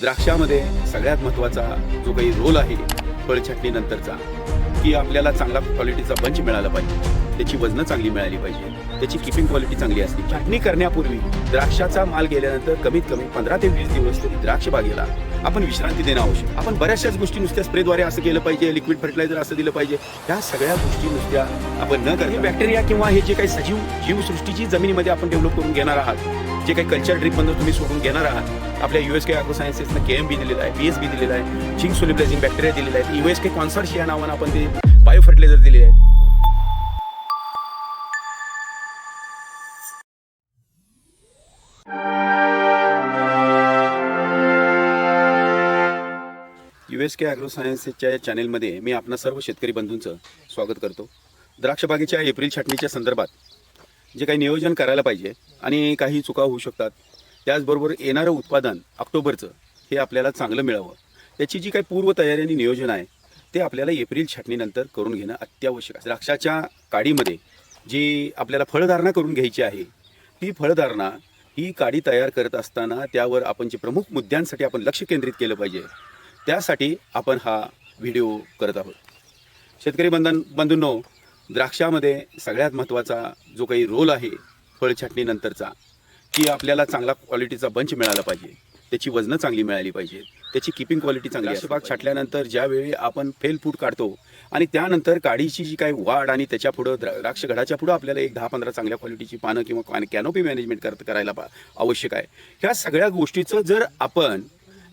द्राक्षामध्ये सगळ्यात महत्त्वाचा जो काही रोल आहे फळछाटणीनंतरचा की आपल्याला चांगला क्वालिटीचा बंच मिळाला पाहिजे. त्याची वजनं चांगली मिळाली पाहिजे. त्याची किपिंग क्वालिटी चांगली असली छाटणी करण्यापूर्वी द्राक्षाचा माल गेल्यानंतर कमीत कमी पंधरा ते वीस दिवस तरी द्राक्ष बागेला आपण विश्रांती देणं आवश्यक. आपण बऱ्याचशाच गोष्टी नुसत्या स्प्रेद्वारे असं केलं पाहिजे लिक्विड फर्टिलायझर असं दिलं पाहिजे. ह्या सगळ्या गोष्टी नुसत्या आपण न करता. बॅक्टेरिया किंवा हे जे काही सजीव जीवसृष्टीची जमिनीमध्ये आपण डेव्हलप करून घेणार आहात जे काही कल्चर ड्रिपमधून तुम्ही सोडून घेणार आहात आपल्या युएस के अॅग्रो सायन्सेसनं के एम बी दिलेलं आहे बी एस बी दिलेलं आहे झिंक सोलिब्लायझिंग बॅक्टेरिया दिलेला आहे युएस के कॉन्सर्ट या नावानं आपण ते बायो फर्टिलायझर दिले आहेत यू एस के ॲग्रो सायन्सच्या चॅनेलमध्ये मी आपणा सर्व शेतकरी बंधूंचं स्वागत करतो. द्राक्षबागेच्या एप्रिल छाटणीच्या संदर्भात जे काही नियोजन करायला पाहिजे आणि काही चुका होऊ शकतात त्याचबरोबर येणारं उत्पादन ऑक्टोबरचं हे आपल्याला चांगलं मिळावं. त्याची जी काही पूर्वतयारी आणि नियोजन आहे ते आपल्याला एप्रिल छाटणीनंतर करून घेणं अत्यावश्यक आहे. द्राक्षाच्या काडीमध्ये जी आपल्याला फळधारणा करून घ्यायची आहे ती फळधारणा ही काडी तयार करत असताना त्यावर आपण जे प्रमुख मुद्द्यांसाठी आपण लक्ष केंद्रित केलं पाहिजे त्यासाठी आपण हा व्हिडिओ करत आहोत. शेतकरी बंधन बंधूंनो द्राक्षामध्ये सगळ्यात महत्त्वाचा जो काही रोल आहे फळ छाटणीनंतरचा की आपल्याला चांगला क्वालिटीचा बंच मिळाला पाहिजे. त्याची वजनं चांगली मिळाली पाहिजे. त्याची किपिंग क्वालिटी चांगली असते बाग छाटल्यानंतर ज्यावेळी आपण फेल फूट काढतो आणि त्यानंतर काडीची जी काही वाढ आणि त्याच्या पुढं द्रा- द्राक्ष घडाच्या पुढं आपल्याला एक दहा पंधरा चांगल्या क्वालिटीची पानं किंवा कॅनोपी मॅनेजमेंट करत करायला पा- आवश्यक आहे. ह्या सगळ्या गोष्टीचं जर आपण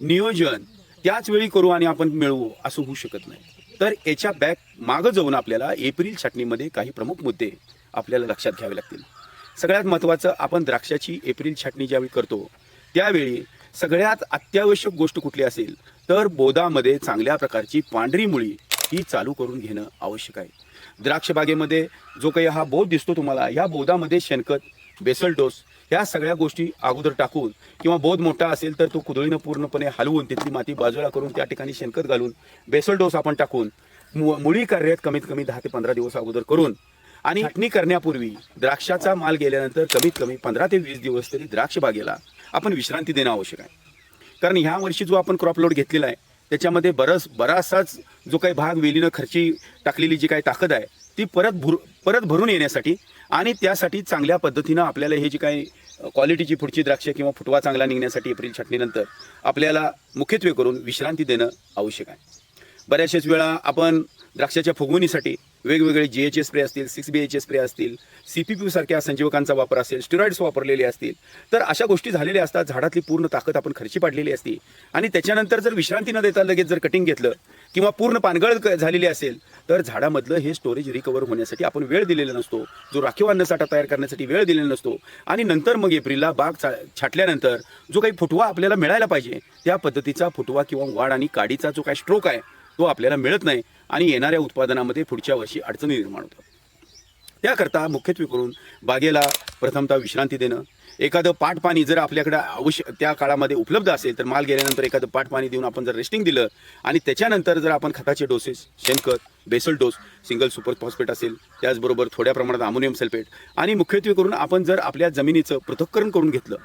नियोजन त्याच वेळी करू आणि आपण मिळवू असं होऊ शकत नाही. तर याच्या बॅक मागं जाऊन आपल्याला एप्रिल छाटणीमध्ये काही प्रमुख मुद्दे आपल्याला लक्षात घ्यावे लागतील. सगळ्यात महत्त्वाचं आपण द्राक्षाची एप्रिल छाटणी ज्यावेळी करतो त्यावेळी सगळ्यात अत्यावश्यक गोष्ट कुठली असेल तर बोदामध्ये चांगल्या प्रकारची पांढरी मुळी ही चालू करून घेणं आवश्यक आहे. द्राक्षबागेमध्ये जो काही हा बोध दिसतो तुम्हाला या बोधामध्ये शेणखत बेसल डोस ह्या सगळ्या गोष्टी अगोदर टाकून किंवा बोध मोठा असेल तर तो कुदळीनं पूर्णपणे हलवून तिथली माती बाजूला करून त्या ठिकाणी शेणखत घालून बेसल डोस आपण टाकून मु- मुळी कार्यात कमीत कमी दहा ते पंधरा दिवस अगोदर करून आणि छाटणी करण्यापूर्वी द्राक्षाचा माल गेल्यानंतर कमीत कमी पंधरा ते वीस दिवस तरी द्राक्ष बागेला आपण विश्रांती देणं आवश्यक आहे. कारण ह्या वर्षी जो आपण क्रॉप लोड घेतलेला आहे त्याच्यामध्ये बरंच बराचसाच जो काही भाग वेलीनं खर्ची टाकलेली जी काही ताकद आहे ती परत भर परत भरून येण्यासाठी आणि त्यासाठी चांगल्या पद्धतीनं आपल्याला हे जी काही क्वालिटीची पुढची द्राक्ष किंवा फुटवा चांगला निघण्यासाठी एप्रिल छाटणीनंतर आपल्याला मुख्यत्वे करून विश्रांती देणं आवश्यक आहे. बऱ्याचशाच वेळा आपण द्राक्षाच्या फुगवणीसाठी वेगवेगळे जी एच एस स्प्रे असतील six B H S spray असतील सी पी पी सारख्या संजीवकांचा वापर असेल स्टिरॉइड्स वापरलेले असतील तर अशा गोष्टी झालेल्या असतात झाडातली पूर्ण ताकद आपण खर्ची पाडलेली असते. आणि त्याच्यानंतर जर विश्रांती न देता लगेच जर कटिंग घेतलं किंवा पूर्ण पानगळ झालेली असेल तर झाडामधलं हे स्टोरेज रिकवर होण्यासाठी आपण वेळ दिलेला नसतो. जो राखीव अन्नसाठा तयार करण्यासाठी वेळ दिलेला नसतो. आणि नंतर मग एप्रिलला बाग चा छाटल्यानंतर जो काही फुटवा आपल्याला मिळायला पाहिजे त्या पद्धतीचा फुटवा किंवा वाढ आणि काडीचा जो काही स्ट्रोक आहे तो आपल्याला मिळत नाही आणि येणाऱ्या उत्पादनामध्ये पुढच्या वर्षी अडचणी निर्माण होतात. त्याकरता मुख्यत्वे करून बागेला प्रथमतः विश्रांती देणं एखादं पाटपाणी जर आपल्याकडे आवश्यक त्या काळामध्ये उपलब्ध असेल तर माल गेल्यानंतर एखादं पाटपाणी देऊन आपण जर रेस्टिंग दिलं आणि त्याच्यानंतर जर आपण खताचे डोसेस शेणखत basal dose single super phosphate असेल त्याचबरोबर थोड्या प्रमाणात अमोनियम सल्फेट आणि मुख्यत्वे करून आपण जर आपल्या जमिनीचं पृथक्करण करून घेतलं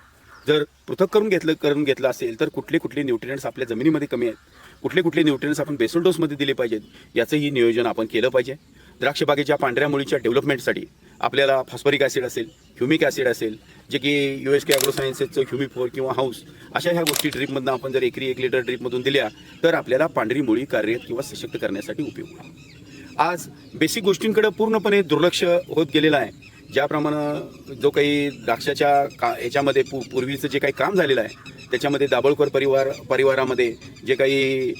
जर पृथक करून घेतलं करून घेतलं असेल तर कुठले कुठले न्यूट्रियंट्स आपल्या जमिनीमध्ये कमी आहेत कुठले कुठले न्यूट्रियन्स आपण बेसल डोसमध्ये दिले पाहिजेत याचंही नियोजन आपण केलं पाहिजे. द्राक्ष बागेच्या पांढऱ्या मुळीच्या डेव्हलपमेंटसाठी आपल्याला फॉस्फरिक ॲसिड असेल ह्युमिक ॲसिड असेल जे की यू एस के ॲग्रोसायन्सेसचं ह्युमिफोर किंवा हाऊस अशा ह्या गोष्टी ड्रीपमधनं आपण जर एकरी एक लिटर ड्रीपमधून दिल्या तर आपल्याला पांढरी मुळी कार्यरत किंवा सशक्त करण्यासाठी उपयोग होईल आज बेसिक गोष्टींकडे पूर्णपणे दुर्लक्ष होत गेलेलं आहे. ज्याप्रमाणे जो काही द्राक्षाच्या का याच्यामध्ये पू पूर्वीचं जे काही काम झालेलं आहे त्याच्यामध्ये दाभोळकर परिवार परिवारामध्ये जे काही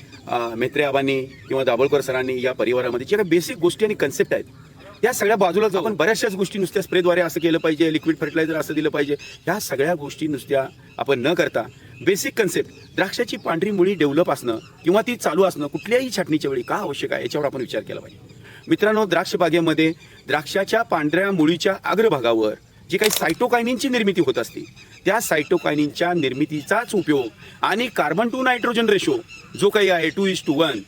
मेत्रे आबांनी किंवा दाभोळकर सरांनी या परिवारामध्ये जे काही बेसिक गोष्टी आणि कन्सेप्ट आहेत त्या सगळ्या बाजूला जाऊन आपण बऱ्याचशाच गोष्टी नुसत्या स्प्रेद्वारे असं केलं पाहिजे लिक्विड फर्टिलायझर असं दिलं पाहिजे ह्या सगळ्या गोष्टी नुसत्या आपण न करता बेसिक कन्सेप्ट द्राक्षाची पांढरी मुळी डेव्हलप असणं किंवा ती चालू असणं कुठल्याही छाटणीच्या वेळी का आवश्यक आहे याच्यावर आपण विचार केला पाहिजे. मित्रांनो द्राक्ष बागेमध्ये द्राक्षाच्या पांढऱ्या मुळीच्या अग्रभागावर जी काही सायटोकायनिनची निर्मिती होत असते त्या सायटोकायनिनच्या निर्मितीचाच उपयोग आणि कार्बन टू नायट्रोजन रेशो जो काही आहे टू इज टू वन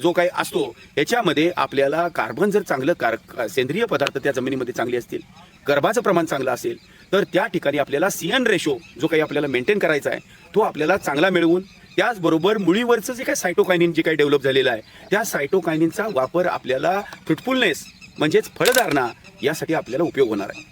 जो काही असतो याच्यामध्ये आपल्याला कार्बन जर चांगलं कार सेंद्रिय पदार्थ त्या जमिनीमध्ये चांगले असतील गर्भाचं प्रमाण चांगलं असेल तर त्या ठिकाणी आपल्याला सी एन रेशो जो काही आपल्याला मेंटेन करायचा आहे तो आपल्याला चांगला मिळवून त्याचबरोबर मुळीवरचं जे काही सायटोकायनिन जे काही डेव्हलप झालेलं आहे त्या सायटोकायनिनचा वापर आपल्याला फ्रुटफुलनेस म्हणजेच फळधारणा यासाठी आपल्याला उपयोग होणार आहे.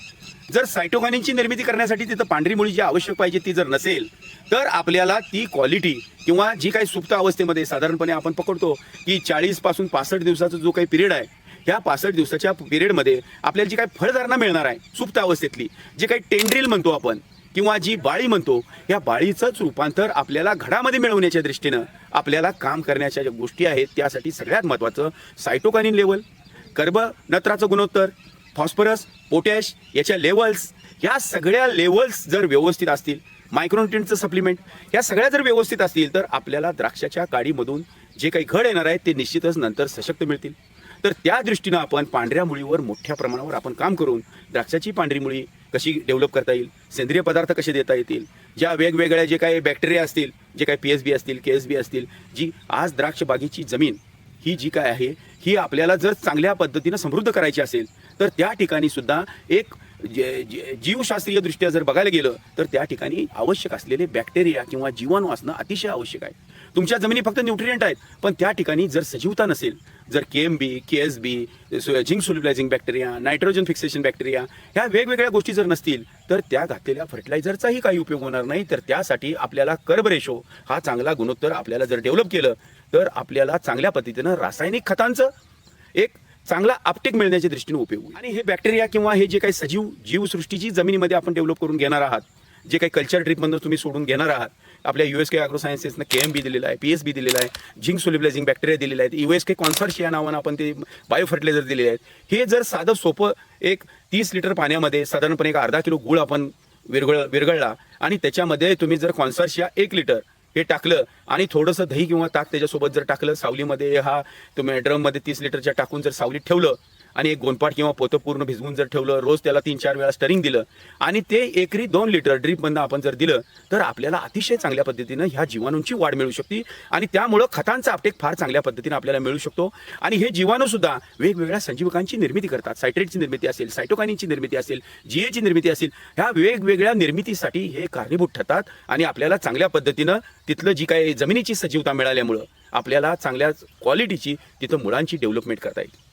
जर सायटोकायनिनची निर्मिती करण्यासाठी तिथं पांढरी मुळी जी आवश्यक पाहिजे ती जर नसेल तर आपल्याला ती क्वालिटी किंवा जी काही सुप्त अवस्थेमध्ये साधारणपणे आपण पकडतो की चाळीसपासून पासष्ट दिवसाचा जो काही पिरियड आहे ह्या पासष्ट दिवसाच्या पिरियडमध्ये आपल्याला जी काही फळधारणा मिळणार आहे सुप्त अवस्थेतली जे काही टेंड्रिल म्हणतो आपण किंवा जी बाळी म्हणतो या बाळीचंच रूपांतर आपल्याला घडामध्ये मिळवण्याच्या दृष्टीनं आपल्याला काम करण्याच्या ज्या गोष्टी आहेत त्यासाठी सगळ्यात महत्त्वाचं सायटोकानिन लेवल कर्बनत्राचं गुणोत्तर फॉस्फरस पोटॅश याच्या लेवल्स ह्या सगळ्या लेवल्स जर व्यवस्थित असतील मायक्रोन्युट्रियनचं सप्लिमेंट ह्या सगळ्या जर व्यवस्थित असतील तर आपल्याला द्राक्षाच्या काडीमधून जे काही घड येणार आहे ते निश्चितच नंतर सशक्त मिळतील. तर त्या दृष्टीनं आपण पांढऱ्या मुळीवर मोठ्या प्रमाणावर आपण काम करून द्राक्षाची पांढरी मुळी कशी डेव्हलप करता येईल सेंद्रिय पदार्थ कसे देता येतील ज्या वेगवेगळ्या जे काही बॅक्टेरिया असतील जे काही पी एस बी असतील के एस बी असतील जी आज द्राक्ष बागेची जमीन ही जी काय आहे ही आपल्याला जर चांगल्या पद्धतीनं समृद्ध करायची असेल तर त्या ठिकाणी सुद्धा एक जीवशास्त्रीय दृष्ट्या जर बघायला गेलं तर त्या ठिकाणी आवश्यक असलेले बॅक्टेरिया किंवा जीवाणू असणं अतिशय आवश्यक आहे. तुमच्या जमिनी फक्त न्यूट्रियंट आहेत पण त्या ठिकाणी जर सजीवता नसेल जर K M B K S B zinc solubilising bacteria nitrogen fixation bacteria ह्या वेगवेगळ्या गोष्टी जर नसतील तर त्या घातलेल्या फर्टिलायझरचाही काही उपयोग होणार नाही. तर त्यासाठी आपल्याला कर्ब रेशो हा चांगला गुणोत्तर आपल्याला जर डेव्हलप केलं तर आपल्याला चांगल्या पद्धतीनं रासायनिक खतांचं एक चांगला आपटेक मिळण्याच्या दृष्टीने उपयोग होईल. आणि हे बॅक्टेरिया किंवा हे जे काही सजीव जीवसृष्टीची जमिनीमध्ये आपण डेव्हलप करून घेणार आहात जे काही कल्चर ट्रीपमधून तुम्ही सोडून घेणार आहात आपल्या यू एस के अॅग्रो सायन्सेसनं के एम बी दिलेलं आहे पी एस बी दिलेलं आहे झिंक सोलिब्लायझिंग बॅक्टेरिया दिलेला आहे यू एस के कॉन्सर्ट्स या नावानं आपण ते बायो फर्टिलायझर दिलेले आहेत हे जर साधं सोपं एक तीस लिटर पाण्यामध्ये साधारणपणे एक अर्धा किलो गुळ आपण विरघळ विरघळला आणि त्याच्यामध्ये तुम्ही जर कॉन्सर्शिया एक लिटर हे टाकलं आणि थोडंसं दही किंवा ताक त्याच्यासोबत जर टाकलं सावलीमध्ये हा तुम्ही ड्रममध्ये तीस लिटरच्या टाकून जर सावलीत ठेवलं आणि एक गोनपाट किंवा पोतं पूर्ण भिजवून जर ठेवलं रोज त्याला तीन चार वेळा स्टरिंग दिलं आणि ते एकरी दोन लिटर ड्रीपमधनं आपण जर दिलं तर आपल्याला अतिशय चांगल्या पद्धतीनं ह्या जीवाणूंची वाढ मिळू शकते आणि त्यामुळं खतांचा अपटेक फार चांगल्या पद्धतीनं आपल्याला मिळू शकतो. आणि हे जीवाणूसुद्धा वेगवेगळ्या संजीवकांची निर्मिती करतात. सायट्रेटची निर्मिती असेल सायटोकानीची निर्मिती असेल जीएची निर्मिती असेल ह्या वेगवेगळ्या निर्मितीसाठी हे कारणीभूत ठरतात आणि आपल्याला चांगल्या पद्धतीनं तिथलं जी काही जमिनीची सजीवता मिळाल्यामुळं आपल्याला चांगल्या क्वालिटीची तिथं मुळांची डेव्हलपमेंट करता येईल.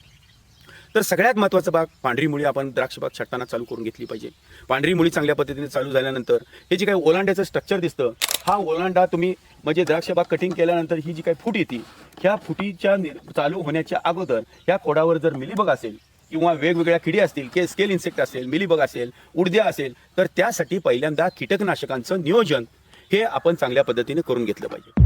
तर सगळ्यात महत्त्वाचं भाग पांढरी मुळी आपण द्राक्ष बाग छटताना चालू करून घेतली पाहिजे. पांढरी मुळी चांगल्या पद्धतीने चालू झाल्यानंतर हे जे काही ओलांड्याचं स्ट्रक्चर दिसतं हा ओलांडा तुम्ही म्हणजे द्राक्ष बाग कटिंग केल्यानंतर ही जी काही फूट येते ह्या फुटीच्या नि- चालू होण्याच्या अगोदर ह्या खोडावर जर मिलीबग असेल किंवा वेगवेगळ्या किडी असतील के स्केल इन्सेक्ट असेल मिलीबग असेल उडद्या असेल तर त्यासाठी पहिल्यांदा कीटकनाशकांचं नियोजन हे आपण चांगल्या पद्धतीने करून घेतलं पाहिजे.